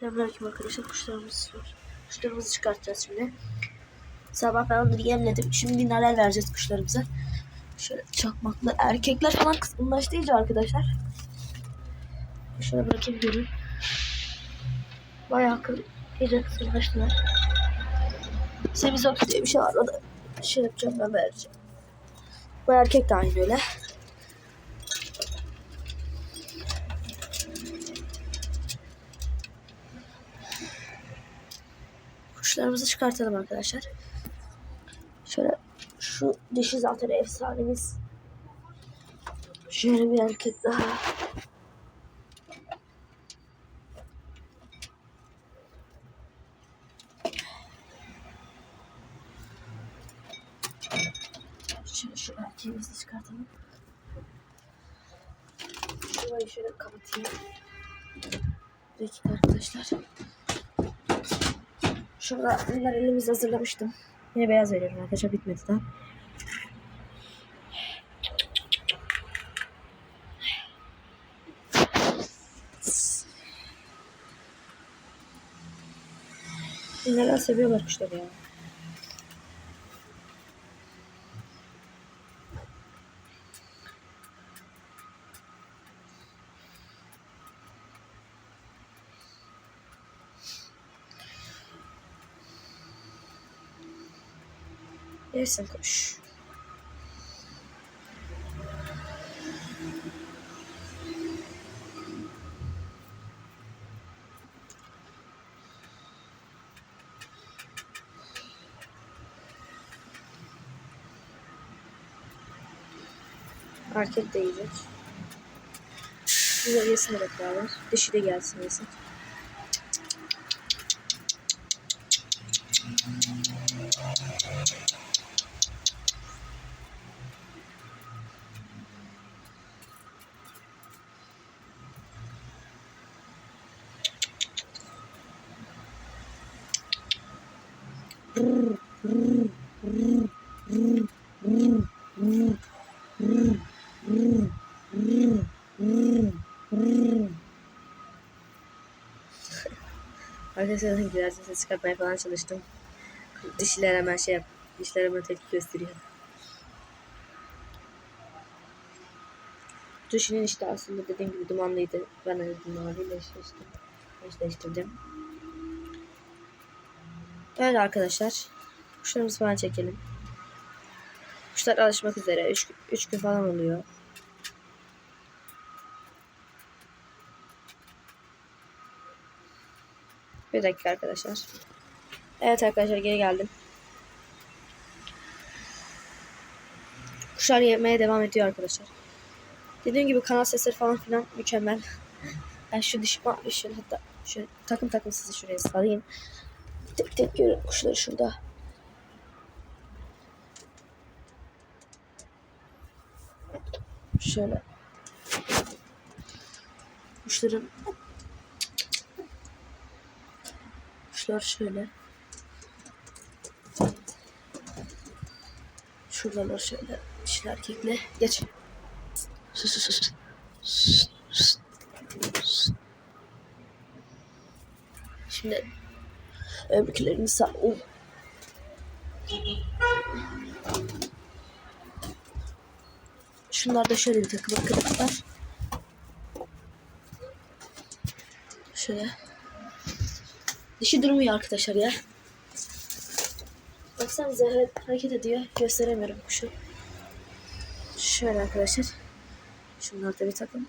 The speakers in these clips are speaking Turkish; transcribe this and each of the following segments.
Selamünaleyküm arkadaşlar. Kuşlarımız var. Kuşlarımızı çıkartacağız şimdi. Sabah ben onları yemledim. Şimdi mineral vereceğiz kuşlarımıza. Şöyle çakmaklı erkekler falan iyice arkadaşlar. Şöyle bırakayım görün. Bayağı kıl, iyice kısımlaştılar. Semizot diye bir şey var. O da şey yapacağım ben vereceğim. Bu erkek de aynı öyle. Kuşlarımızı çıkartalım arkadaşlar. Şöyle şu dişi zaten efsanemiz. Şöyle bir erkek daha. Şöyle şu erkeğimizi çıkartalım. Şurayı şöyle kapatayım. Bir dakika arkadaşlar. Şurada bunlar elimizde hazırlamıştım. Yine beyaz veriyorum arkadaşlar bitmedi daha. Neler seviyorlar kuşları ya. Yersin kuş. Erkek de yiyecek. Yesin hep beraber. Dişi de gelsin yesin. Arkadaşlar biraz ses çıkartmaya falan çalıştım. Dişiler hemen şey yap. Dişler hemen tepki gösteriyor. Dişinin işte aslında dediğim gibi dumanlıydı. Ben de maviyle eşleştim. Eşleştirdim. Evet arkadaşlar. Kuşlarımızı falan çekelim. Kuşlar alışmak üzere. 3 gün falan oluyor. Bir dakika arkadaşlar. Evet arkadaşlar geri geldim. Kuşlar yemeye devam ediyor arkadaşlar. Dediğim gibi kanal sesleri falan filan mükemmel. Ben şu dişi şöyle hatta şöyle takım takım sizi şuraya salayım. Tek tek görün kuşları şurada. Şöyle. Kuşların Kuşlar şöyle. Şuradalar şöyle. Dişli erkekle. Geç. Sus sus sus. Şşt. Şimdi öbürkülerini sağ Şunlar da şöyle bir takım arkadaşlar. Şöyle. Dişi durmuyor arkadaşlar ya. Baksanıza hareket ediyor. Gösteremiyorum kuşu. Şöyle arkadaşlar. Şunlar da bir takım.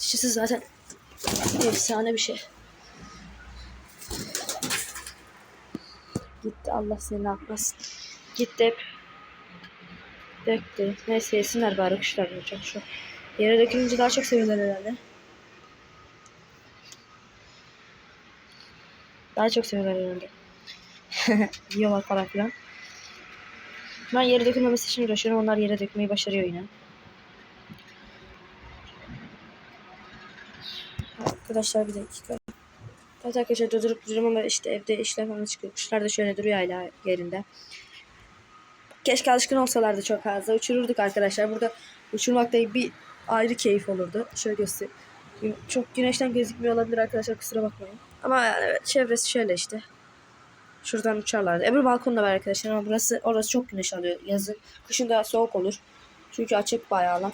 Dişisi zaten efsane bir şey. Gitti Allah seni ne yapmasın. Gitti hep. Döktü. Neyse yesinler bari kuşlar olacak şu. Yere dökülünce daha çok seviyorlar herhalde. Daha çok seviyorlar herhalde. Yiyorlar falan filan. Ben yere dökülmemesi için uğraşıyorum. Onlar yere dökmeyi başarıyor yine. Arkadaşlar bir dakika. Evet arkadaşlar durdurup duruyorum ama işte evde işler falan çıkıyor. Kuşlar da şöyle duruyor hala yerinde. Keşke alışkın olsalardı çok fazla. Uçururduk arkadaşlar. Burada uçurmak da bir ayrı keyif olurdu. Şöyle göster Gün- Çok güneşten gözükmüyor olabilir arkadaşlar kusura bakmayın. Ama evet, çevresi şöyle işte. Şuradan uçarlardı. Öbür balkon da var arkadaşlar ama burası orası çok güneş alıyor yazın. Kışın da soğuk olur. Çünkü açık bayağılar.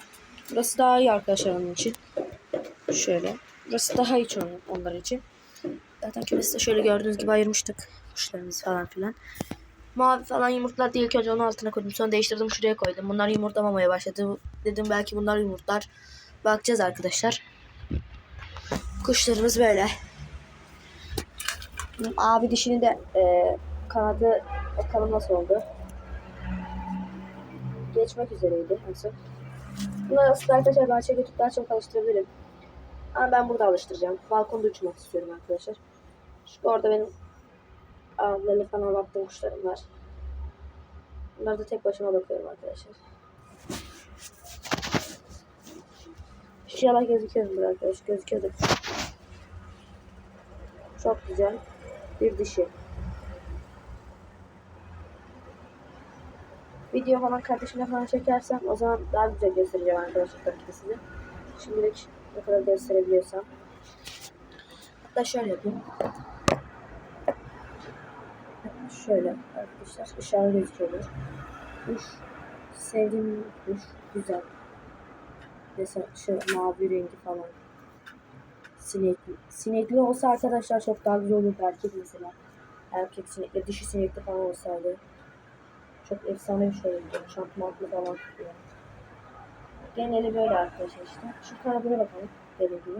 Burası daha iyi arkadaşlar onun için. Şöyle. Burası daha iyi onun, onlar için. Zaten kümesi de şöyle gördüğünüz gibi ayırmıştık. Kuşlarımızı falan filan. Mavi falan yumurtlar değil ki önce onun altına koydum. Sonra değiştirdim şuraya koydum. Bunlar yumurtlamamaya başladı. Dedim belki bunlar yumurtlar. Bakacağız arkadaşlar. Kuşlarımız böyle. Abi dişinin de e, kanadı bakalım nasıl oldu. Geçmek üzereydi son. Bunları aslında arkadaşlar bahçeye götürüp daha çok alıştırabilirim. Ama ben burada alıştıracağım. Balkonda uçmak istiyorum arkadaşlar. Şu orada benim avları falan baktığım kuşlarım var. Bunları da tek başıma bakıyorum arkadaşlar. Şu yalan gözüküyor mu arkadaşlar? Gözüküyordur. Çok güzel. Bir dişi. Video falan kardeşimle falan çekersem o zaman daha güzel göstereceğim arkadaşlar tabii size. Şimdilik ne kadar gösterebiliyorsam. Hatta şöyle yapayım. Şöyle arkadaşlar ışığı gözüküyor. Kuş. Sevdiğim kuş. Güzel. Mesela şu mavi rengi falan. Sinekli. Sinekli olsa arkadaşlar çok daha güzel olurdu erkek mesela. Erkek sinekli, dişi sinekli falan olsaydı. Çok efsane bir şey olurdu. Şantmantlı falan tutuyor. Geneli böyle arkadaşlar işte. Şu kanadına bakalım. Dediğim gibi.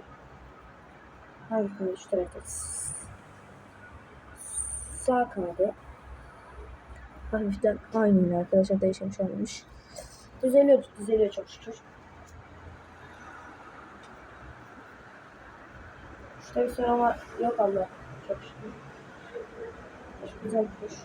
Hangi kanadı? Şu tarafta. Sağ kanadı. Hafiften aynı arkadaşlar. Değişmiş olmamış. Düzeliyor, düzeliyor çok şükür. Şurada bir sorun. Yok Allah. Çok şükür. Çok güzel bir kuş.